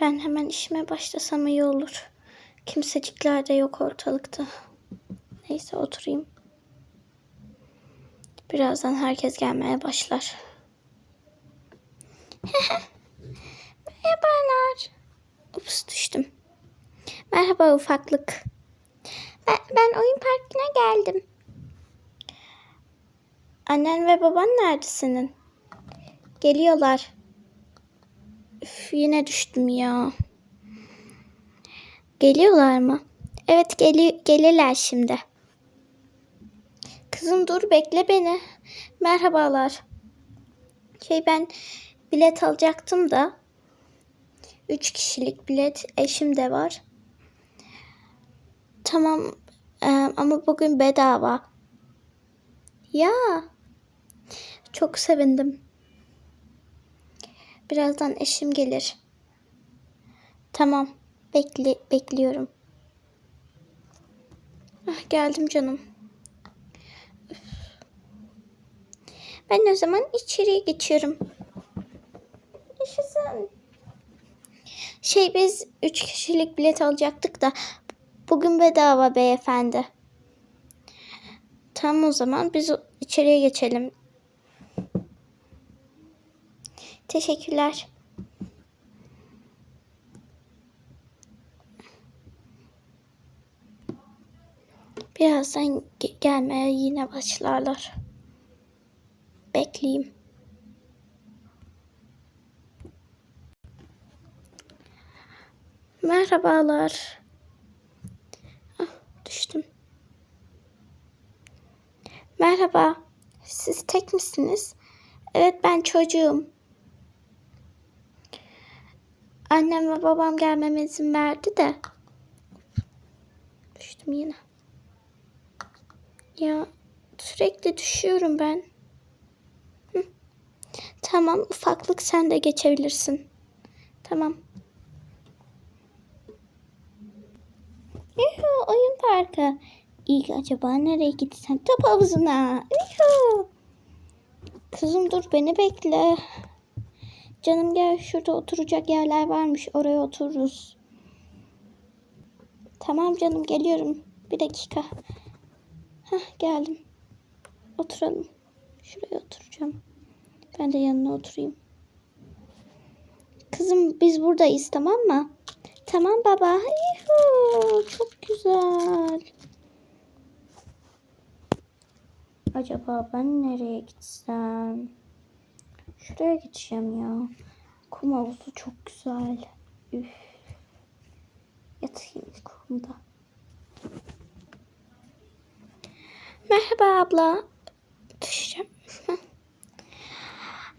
Ben hemen işime başlasam iyi olur. Kimsecikler de yok ortalıkta. Neyse oturayım. Birazdan herkes gelmeye başlar. Merhabalar. Ups düştüm. Merhaba ufaklık. Ben, ben oyun parkına geldim. Annen ve baban nerede senin? Geliyorlar. Üf, yine düştüm ya. Geliyorlar mı? Evet geli gelirler şimdi. Kızım dur bekle beni. Merhabalar. Şey ben bilet alacaktım da. Üç kişilik bilet eşim de var. Tamam e, ama bugün bedava. Ya çok sevindim. Birazdan eşim gelir. Tamam bekle bekliyorum. Ah, geldim canım. Ben o zaman içeriye geçiyorum. Yaşasın. Şey biz üç kişilik bilet alacaktık da bugün bedava beyefendi. Tamam o zaman biz içeriye geçelim. Teşekkürler. Birazdan ge- gelmeye yine başlarlar. Bekleyeyim. Merhabalar. Ah, düştüm. Merhaba. Siz tek misiniz? Evet ben çocuğum. Annem ve babam gelmeme izin verdi de. Düştüm yine. Ya sürekli düşüyorum ben. Hı. Tamam ufaklık sen de geçebilirsin. Tamam. Yuhu oyun parkı. İlk acaba nereye gitsem? Top havuzuna. Yuhu. Kızım dur beni bekle. Canım gel şurada oturacak yerler varmış. Oraya otururuz. Tamam canım geliyorum. Bir dakika. Hah geldim. Oturalım. Şuraya oturacağım. Ben de yanına oturayım. Kızım biz buradayız tamam mı? Tamam baba. Yuhu, çok güzel. Acaba ben nereye gitsem? Şuraya gideceğim ya. Kum havuzu çok güzel. Üf. Yatayım kumda. Merhaba abla. Düşeceğim.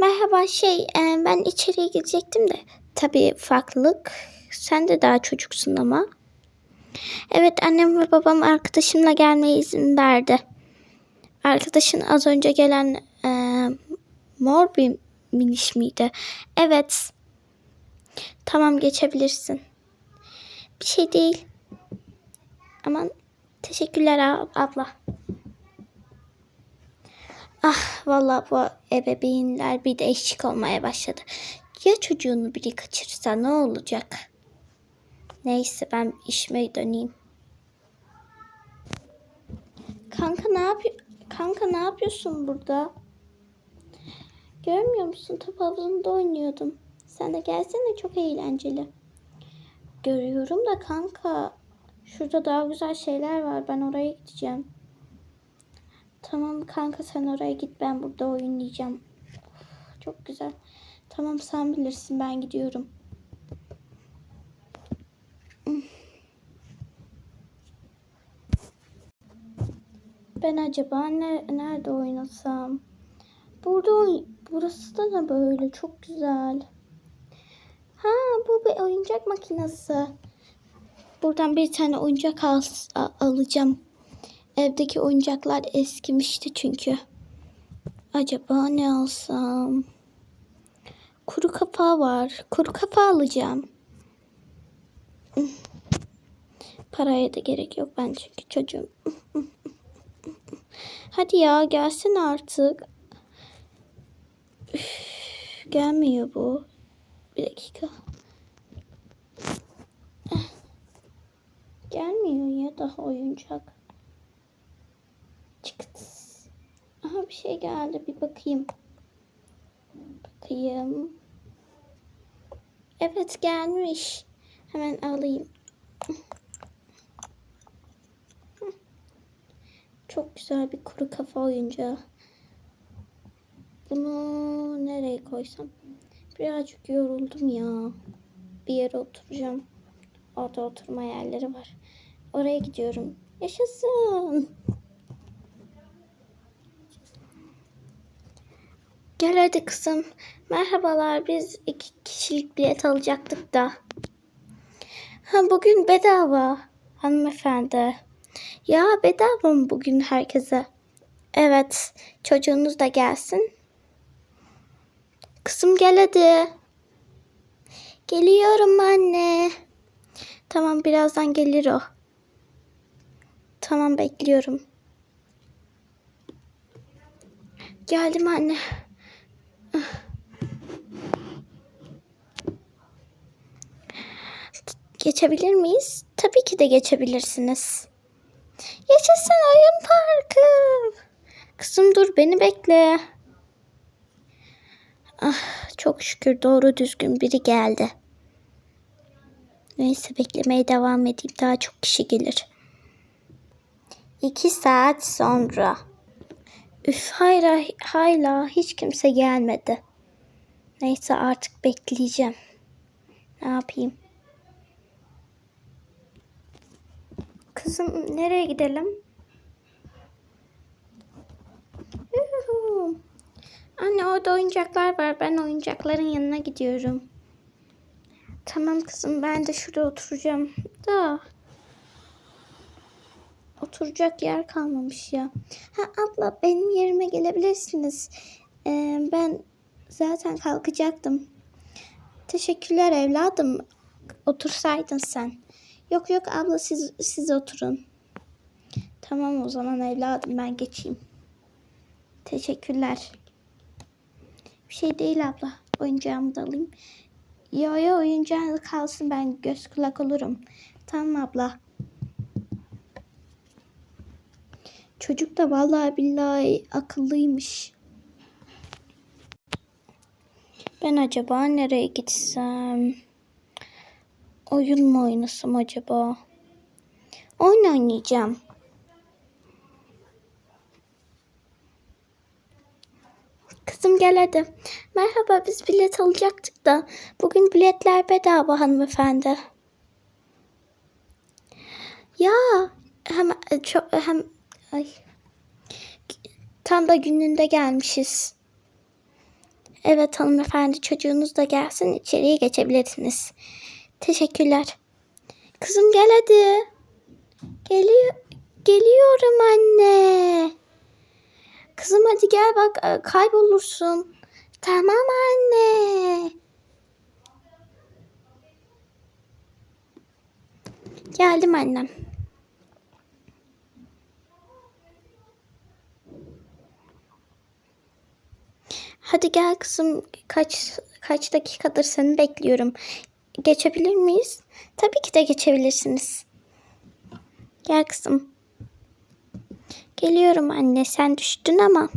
Merhaba şey e, ben içeriye gidecektim de. Tabii farklılık. Sen de daha çocuksun ama. Evet annem ve babam arkadaşımla gelmeye izin verdi. Arkadaşın az önce gelen e, mor bir miniş miydi? Evet. Tamam geçebilirsin. Bir şey değil. Aman teşekkürler ab- abla. Ah vallahi bu ebeveynler bir değişik olmaya başladı. Ya çocuğunu biri kaçırsa ne olacak? Neyse ben işime döneyim. Kanka ne yapıyor? Kanka ne yapıyorsun burada? Görmüyor musun? Top havuzunda oynuyordum. Sen de gelsene çok eğlenceli. Görüyorum da kanka. Şurada daha güzel şeyler var. Ben oraya gideceğim. Tamam kanka sen oraya git. Ben burada oynayacağım. Çok güzel. Tamam sen bilirsin. Ben gidiyorum. Ben acaba ne, nerede oynasam? Burada oy- burası da ne böyle çok güzel. Ha bu bir oyuncak makinesi. Buradan bir tane oyuncak al, alacağım. Evdeki oyuncaklar eskimişti çünkü. Acaba ne alsam? Kuru kafa var. Kuru kafa alacağım. Paraya da gerek yok ben çünkü çocuğum. Hadi ya gelsin artık. Gelmiyor bu. Bir dakika. Eh. Gelmiyor ya daha oyuncak. Çıktı. Aha bir şey geldi. Bir bakayım. Bakayım. Evet gelmiş. Hemen alayım. Çok güzel bir kuru kafa oyuncağı. Bunu nereye koysam? Birazcık yoruldum ya. Bir yere oturacağım. Orada oturma yerleri var. Oraya gidiyorum. Yaşasın. Gel hadi kızım. Merhabalar. Biz iki kişilik bilet alacaktık da. Ha bugün bedava hanımefendi. Ya bedava mı bugün herkese? Evet. Çocuğunuz da gelsin. Kızım gel hadi. Geliyorum anne. Tamam birazdan gelir o. Tamam bekliyorum. Geldim anne. Geçebilir miyiz? Tabii ki de geçebilirsiniz. Yaşasın oyun parkı. Kızım dur beni bekle. Ah, çok şükür doğru düzgün biri geldi. Neyse beklemeye devam edeyim. Daha çok kişi gelir. İki saat sonra. Üf hayra, hala hiç kimse gelmedi. Neyse artık bekleyeceğim. Ne yapayım? Kızım nereye gidelim? Yuhu. Anne orada oyuncaklar var. Ben oyuncakların yanına gidiyorum. Tamam kızım ben de şurada oturacağım. Da oturacak yer kalmamış ya. Ha abla benim yerime gelebilirsiniz. Ee, ben zaten kalkacaktım. Teşekkürler evladım. Otursaydın sen. Yok yok abla siz siz oturun. Tamam o zaman evladım ben geçeyim. Teşekkürler. Bir şey değil abla. Oyuncağımı da alayım. Yo yo oyuncağın kalsın ben göz kulak olurum. Tamam abla. Çocuk da vallahi billahi akıllıymış. Ben acaba nereye gitsem? Oyun mu oynasam acaba? Oyun oynayacağım. Kızım gel hadi. Merhaba biz bilet alacaktık da bugün biletler bedava hanımefendi. Ya hem çok hem ay tam da gününde gelmişiz. Evet hanımefendi çocuğunuz da gelsin içeriye geçebilirsiniz. Teşekkürler. Kızım gel hadi. Geliyor geliyorum anne. Kızım hadi gel bak e, kaybolursun. Tamam anne. Geldim annem. Hadi gel kızım. Kaç kaç dakikadır seni bekliyorum. Geçebilir miyiz? Tabii ki de geçebilirsiniz. Gel kızım. Geliyorum anne. Sen düştün ama.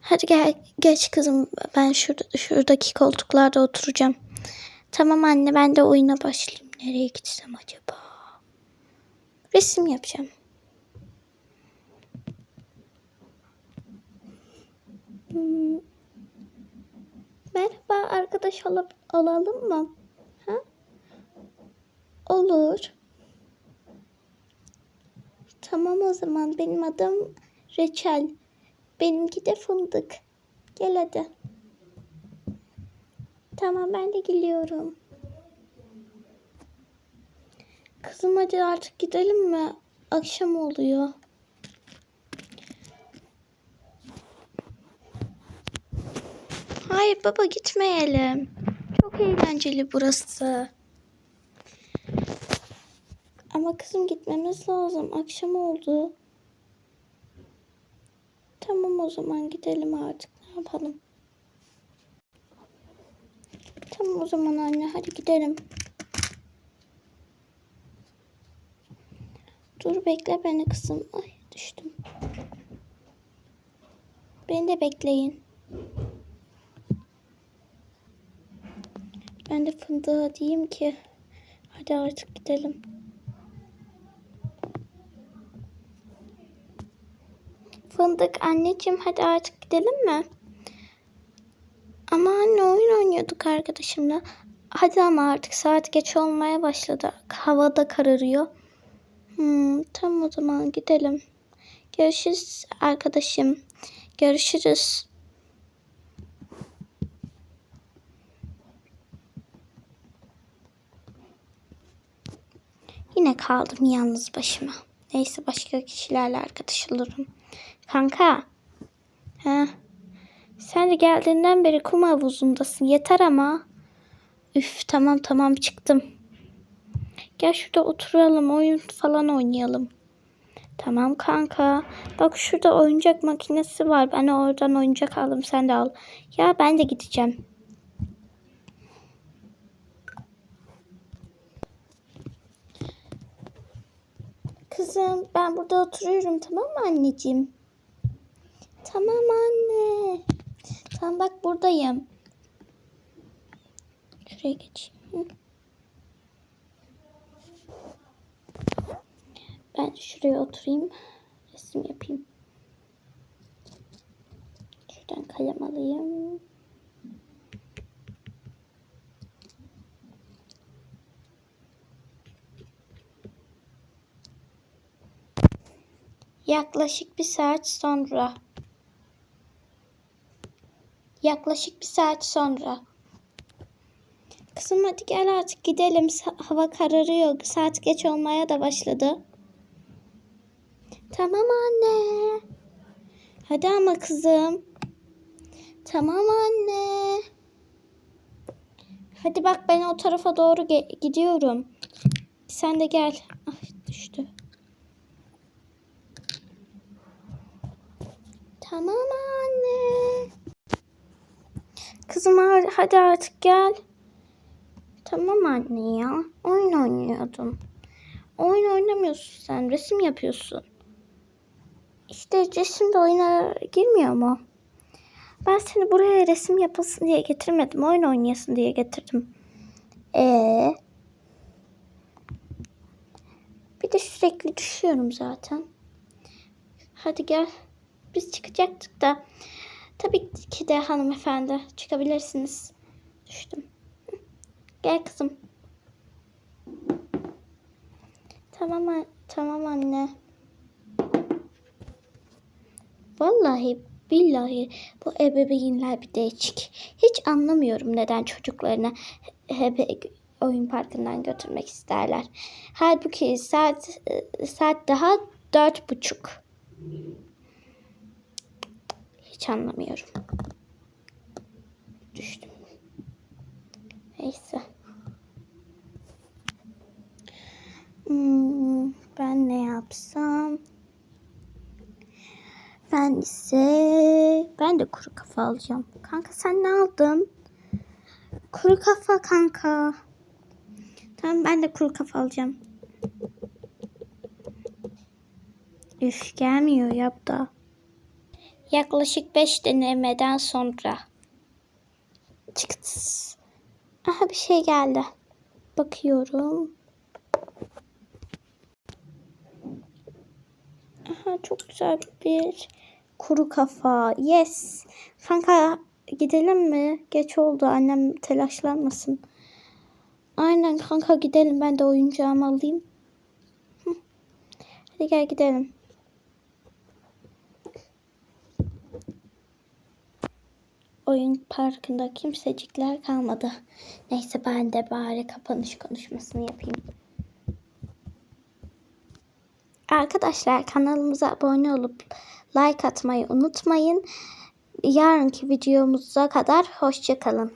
Hadi gel geç kızım. Ben şurada şuradaki koltuklarda oturacağım. Tamam anne ben de oyuna başlayayım. Nereye gitsem acaba? Resim yapacağım. Hmm. Merhaba arkadaş alalım mı? Ha? Olur. Tamam o zaman benim adım Reçel. Benimki de fındık. Gel hadi. Tamam ben de geliyorum. Kızım hadi artık gidelim mi? Akşam oluyor. Hayır baba gitmeyelim. Çok eğlenceli burası. Ama kızım gitmemiz lazım. Akşam oldu. Tamam o zaman gidelim artık. Ne yapalım? Tamam o zaman anne hadi gidelim. Dur bekle beni kızım. Ay düştüm. Beni de bekleyin. Ben de fındığa diyeyim ki hadi artık gidelim. Fındık anneciğim hadi artık gidelim mi? Ama anne oyun oynuyorduk arkadaşımla. Hadi ama artık saat geç olmaya başladı. Hava da kararıyor. Hmm, tamam o zaman gidelim. Görüşürüz arkadaşım. Görüşürüz. Yine kaldım yalnız başıma. Neyse başka kişilerle arkadaş olurum. Kanka. Ha. Sen de geldiğinden beri kum havuzundasın. Yeter ama. Üf tamam tamam çıktım. Gel şurada oturalım oyun falan oynayalım. Tamam kanka. Bak şurada oyuncak makinesi var. Ben oradan oyuncak aldım sen de al. Ya ben de gideceğim. Kızım ben burada oturuyorum tamam mı anneciğim? Tamam anne. Tamam bak buradayım. Şuraya geçeyim. Ben şuraya oturayım. Resim yapayım. Şuradan kalem alayım. Yaklaşık bir saat sonra. Yaklaşık bir saat sonra. Kızım hadi gel artık gidelim. Hava kararıyor. Saat geç olmaya da başladı. Tamam anne. Hadi ama kızım. Tamam anne. Hadi bak ben o tarafa doğru gidiyorum. Sen de gel. Ay düştü. Tamam anne. Kızım hadi artık gel. Tamam anne ya. Oyun oynuyordum. Oyun oynamıyorsun sen. Resim yapıyorsun. İşte resim de oyuna girmiyor mu? Ben seni buraya resim yapılsın diye getirmedim. Oyun oynayasın diye getirdim. Ee, bir de sürekli düşüyorum zaten. Hadi gel. Biz çıkacaktık da. Tabii ki de hanımefendi çıkabilirsiniz. Düştüm. Gel kızım. Tamam tamam anne. Vallahi billahi bu ebeveynler bir değişik. Hiç anlamıyorum neden çocuklarını hep oyun parkından götürmek isterler. Halbuki saat saat daha dört buçuk. Hiç anlamıyorum. Düştüm. Neyse. Hmm, ben ne yapsam? Ben ise ben de kuru kafa alacağım. Kanka sen ne aldın? Kuru kafa kanka. Tamam ben de kuru kafa alacağım. Üf gelmiyor yap da. Yaklaşık 5 denemeden sonra. Çıktı. Aha bir şey geldi. Bakıyorum. Aha çok güzel bir kuru kafa. Yes. Kanka gidelim mi? Geç oldu. Annem telaşlanmasın. Aynen kanka gidelim. Ben de oyuncağımı alayım. Hadi gel gidelim. Oyun parkında kimsecikler kalmadı. Neyse ben de bari kapanış konuşmasını yapayım. Arkadaşlar kanalımıza abone olup like atmayı unutmayın. Yarınki videomuza kadar hoşçakalın.